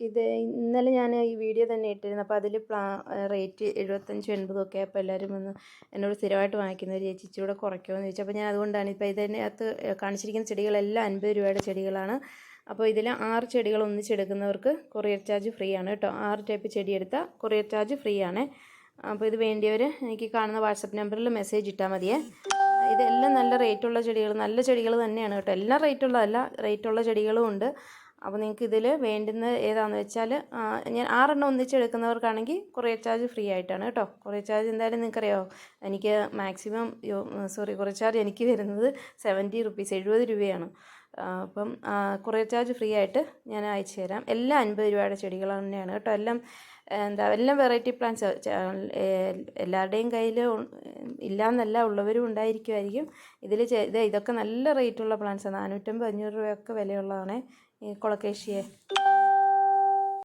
ഇത് ഇന്നലെ ഞാൻ ഈ വീഡിയോ തന്നെ ഇട്ടിരുന്നു. അപ്പോൾ അതിൽ പ്ലാ റേറ്റ് എഴുപത്തഞ്ചും എൺപതും ഒക്കെ അപ്പോൾ എല്ലാവരും വന്ന് എന്നോട് സ്ഥിരമായിട്ട് വാങ്ങിക്കുന്ന ഒരു ചേച്ചി കൂടെ കുറയ്ക്കുമോ? എന്ന് ചോദിച്ചു. അപ്പോൾ ഞാൻ അതുകൊണ്ടാണ് ഇപ്പോൾ ഇതിനകത്ത് കാണിച്ചിരിക്കുന്ന ചെടികളെല്ലാം അൻപത് രൂപയുടെ ചെടികളാണ്. അപ്പോൾ ഇതിൽ ആറ് ചെടികൾ ഒന്നിച്ചെടുക്കുന്നവർക്ക് കൊറിയർ ചാർജ് ഫ്രീ ആണ് കേട്ടോ. ആറ് ടൈപ്പ് ചെടി എടുത്താൽ കൊറിയർ ചാർജ് ഫ്രീ ആണ്. അപ്പോൾ ഇത് വേണ്ടിയവർ എനിക്ക് കാണുന്ന വാട്സപ്പ് നമ്പറിൽ മെസ്സേജ് ഇട്ടാൽ മതിയേ. ഇതെല്ലാം നല്ല റേറ്റുള്ള ചെടികൾ നല്ല ചെടികൾ തന്നെയാണ് കേട്ടോ. എല്ലാം റേറ്റുള്ളതല്ല റേറ്റുള്ള ചെടികളും ഉണ്ട്. അപ്പോൾ നിങ്ങൾക്ക് ഇതിൽ വേണ്ടുന്ന ഏതാണെന്ന് വെച്ചാൽ ഞാൻ ആറെണ്ണം ഒന്നിച്ചെടുക്കുന്നവർക്കാണെങ്കിൽ കൊറിയർ ചാർജ് ഫ്രീ ആയിട്ടാണ് കേട്ടോ. കൊറിയർ ചാർജ് എന്തായാലും നിങ്ങൾക്കറിയോ എനിക്ക് മാക്സിമം സോറി കൊറിയർ ചാർജ് എനിക്ക് വരുന്നത് സെവന്റി റുപ്പീസ് എഴുപത് രൂപയാണ്. അപ്പം കൊറിയർ ചാർജ് ഫ്രീ ആയിട്ട് ഞാൻ അയച്ചു തരാം. എല്ലാം അൻപത് രൂപയുടെ ചെടികൾ തന്നെയാണ് കേട്ടോ. എല്ലാം എന്താ എല്ലാം വെറൈറ്റി പ്ലാന്റ്സ് എല്ലാവരുടെയും കയ്യിൽ ഇല്ലയെന്നല്ല ഉള്ളവരും ഉണ്ടായിരിക്കുമായിരിക്കും. ഇതിൽ ഇത് ഇതൊക്കെ നല്ല റേറ്റുള്ള പ്ലാന്റ്സാണ് നാനൂറ്റമ്പത് അഞ്ഞൂറ് രൂപയൊക്കെ വിലയുള്ളതാണ് ഈ കൊളക്കേഷ്യയെ